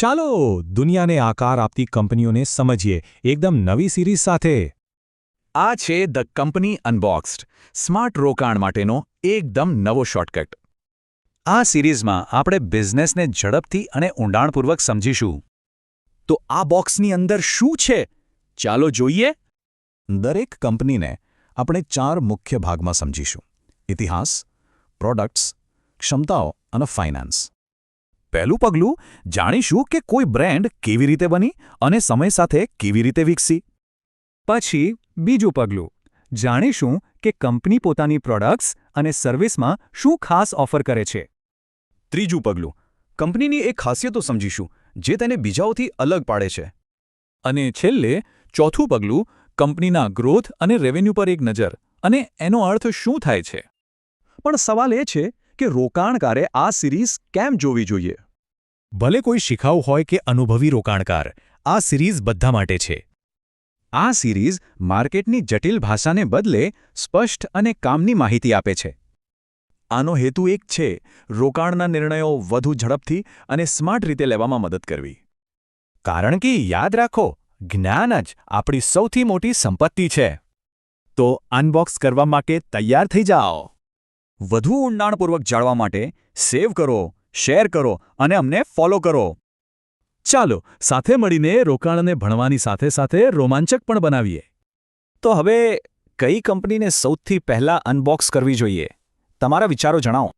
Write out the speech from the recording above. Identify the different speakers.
Speaker 1: ચાલો દુનિયાને આકાર આપતી કંપનીઓને સમજીએ. એકદમ નવી સિરીઝ સાથે.
Speaker 2: આ છે ધ કંપની અનબોક્સ્ડ. સ્માર્ટ રોકાણ માટેનો એકદમ નવો શોર્ટકટ. આ સિરીઝમાં આપણે બિઝનેસને ઝડપથી અને ઊંડાણપૂર્વક સમજીશું. તો આ બોક્સની અંદર શું છે? ચાલો જોઈએ. દરેક કંપનીને આપણે ચાર મુખ્ય ભાગમાં સમજીશું. ઇતિહાસ, પ્રોડક્ટ્સ, ક્ષમતાઓ અને ફાઇનાન્સ. પહેલું પગલું, જાણીશું કે કોઈ બ્રેન્ડ કેવી રીતે બની અને સમય સાથે કેવી રીતે વિકસી.
Speaker 3: પછી, બીજું પગલું, જાણીશું કે કંપની પોતાની પ્રોડક્ટ્સ અને સર્વિસમાં શું ખાસ ઓફર કરે છે.
Speaker 2: ત્રીજું પગલું, કંપનીની એક ખાસિયતો સમજીશું, જે તેને બીજાઓથી અલગ પાડે છે. અને છેલ્લે, ચોથું પગલું, કંપનીના ગ્રોથ અને રેવન્યુ પર એક નજર, અને એનો અર્થ શું થાય છે? પણ સવાલ એ છે કે રોકાણકારે આ સિરીઝ કેમ જોવી જોઈએ?
Speaker 1: ભલે કોઈ શિખાઉ હોય કે અનુભવી રોકાણકાર આ સિરીઝ બધા માટે છે.
Speaker 2: આ સિરીઝ માર્કેટની જટિલ ભાષાને બદલે સ્પષ્ટ અને કામની માહિતી આપે છે. આનો હેતુ એક છે રોકાણના નિર્ણયો વધુ ઝડપથી અને સ્માર્ટ રીતે લેવામાં મદદ કરવી.
Speaker 1: કારણ કે યાદ રાખો જ્ઞાન જ આપણી સૌથી મોટી સંપત્તિ છે.
Speaker 2: તો અનબોક્સ કરવા માટે તૈયાર થઈ જાઓ. વધુ ઊંડાણપૂર્વક જાણવા માટે સેવ કરો, શેર કરો અને અમને ફોલો કરો. ચાલો, સાથે મળીને રોકાણને ભણવાની સાથે સાથે રોમાંચક પણ બનાવીએ. તો હવે કઈ કંપનીને સૌથી પહેલા અનબોક્સ કરવી જોઈએ? તમારા વિચારો જણાવો.